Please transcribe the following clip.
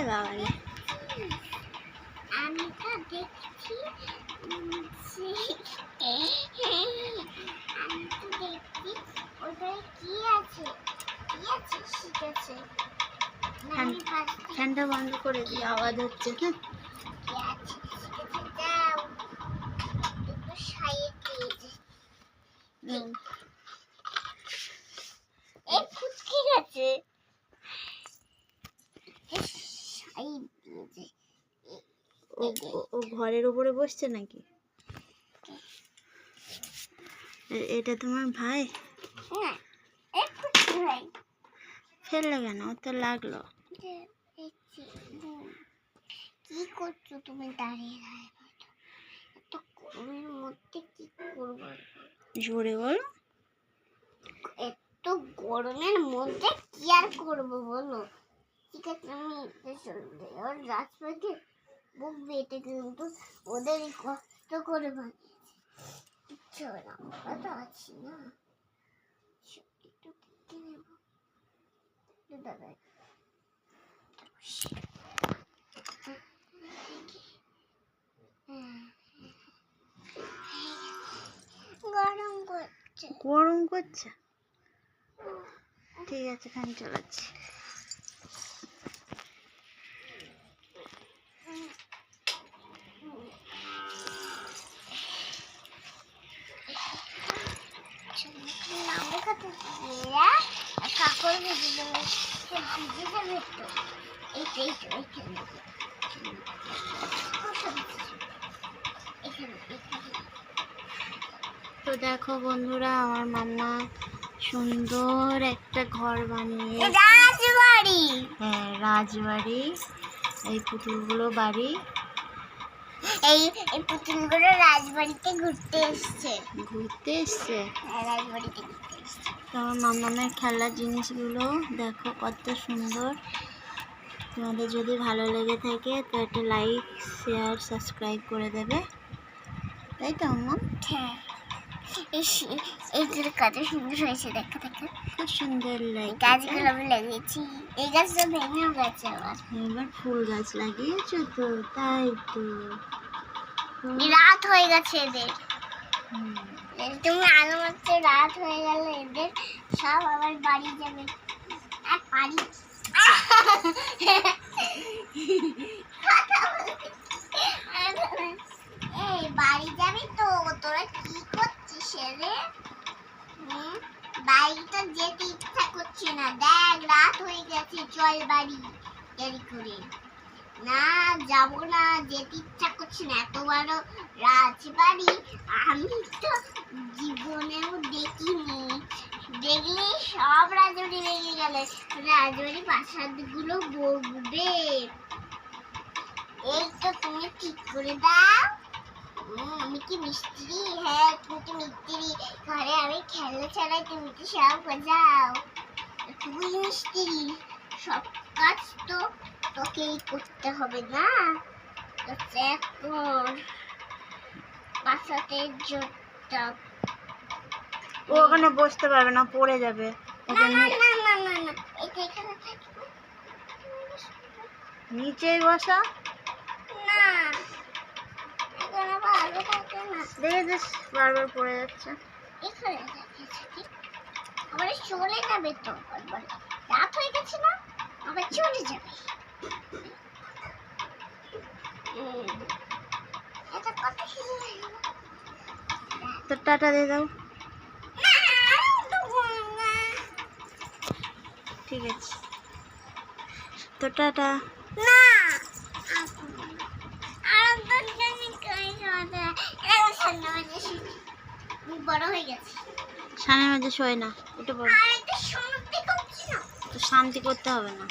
ওরে বাবা আমি তো দেখছি আমি তো দেখছি ওটায় কি আছে? কি আছে? ঠিক আছে। না, ফ্যানটা বন্ধ করে দিয়ে আওয়াজ হচ্ছে হ্যাঁ? কি আছে ঠিক আছে দাও একটু সাইড দিয়ে দে। হুম। এই ফুচকি গেছে সাইড দিয়ে দে। ও ঘরের উপরে বসছে নাকি? এটা তোমার ভাই? ফুচকি ফেললে কেন? ও তো লাগল। কি করছ তুমি দাঁড়িয়ে? এত গরমের মধ্যে কি করব? জোরে বলো। এত গরমের মধ্যে কি আর করব বলো? ঠিক আছে আমি রাজপাকে বুক বেটে কিন্তু ওদেরই কষ্ট করে বানিয়েছে কিচ্ছু হবে না আমরা তো আছি না একটু দেখে নেব দাদা গরম করছে গরম করছে ঠিক আছে ফ্যান চালাচ্ছি নাম লেখাতে দিয়ে আর কাকর ভেজে দেবে সে ভিজে যাবে তো দেখো বন্ধুরা আমার মাম্মা সুন্দর একটা ঘর বানিয়ে রাজবাড়ি। হ্যাঁ রাজবাড়ি। এই পুতুলগুলো বাড়ি। এই এই পুতুলগুলো রাজবাড়িতে ঘুরতে এসছে। ঘুরতে এসছে? হ্যাঁ রাজবাড়িতে। আমার মাম্মামের খেলার জিনিসগুলো দেখো কত সুন্দর। তোমাদের যদি ভালো লেগে থাকে তো একটা লাইক শেয়ার সাবস্ক্রাইব করে দেবে। তাই তো মাম্মা? হ্যাঁ। এইগুলো কত সুন্দর হয়েছে দেখা দেখা। খুব সুন্দর লাগে গাছগুলো আমি লাগিয়েছি। এই গাছটা ভেঙেও গেছে আবার। এবার ফুল গাছ লাগিয়েছো তো তাই তো। রাত হয়ে গেছে এদের। তুমি আলো মাত্র রাত হয়ে গেল এদের সব আবার বাড়ি যাবে। আর বাড়ি এই বাড়ি যাবি তো, তোরা কি করছিস রে? বাড়ি তো যেতে ইচ্ছা করছে না। দেখ, রাত হয়ে গেছে, চল বাড়ি দেরি করে। না, যাব না, যেতে ইচ্ছা করছে না, এত বড় রাজবাড়ি, আমি তো জীবনেও দেখিনি। দেখলে সব রাজবাড়ি ভেঙে গেলে। রাজবাড়ি প্রাসাদগুলো বকবে এই তো তুমি ঠিক করে দাও। আমি কি মিস্ত্রি? হ্যাঁ তুমি কি মিস্ত্রি। ঘরে আমি খেলা ছাড়াই তুমি কি সব বোঝাও তুই মিস্ত্রি। সব কাজ তো তোকেই করতে হবে না? বাসাতে জোরটা ও ওখানে বসতে পারবে না পড়ে যাবে। না না না না না না এটা এখানে থাকবে। নিচেই বসা। না এখানে ভালো থাকে না। দেখেছিস বারবার পড়ে যাচ্ছে। এখানে থাকে আবার চলে যাবে তো রাত হয়ে গেছে না আবার চলে যাবে হুম। এটা কত সুন্দর হয়ে গেল। তো টাটা দিয়ে দাও। ঠিক আছে। তো টাটা। না আর বড় হয়ে গেছে সামনে মাঝে শোয় না উঠে পড়ো তো শান্তি করতে হবে না।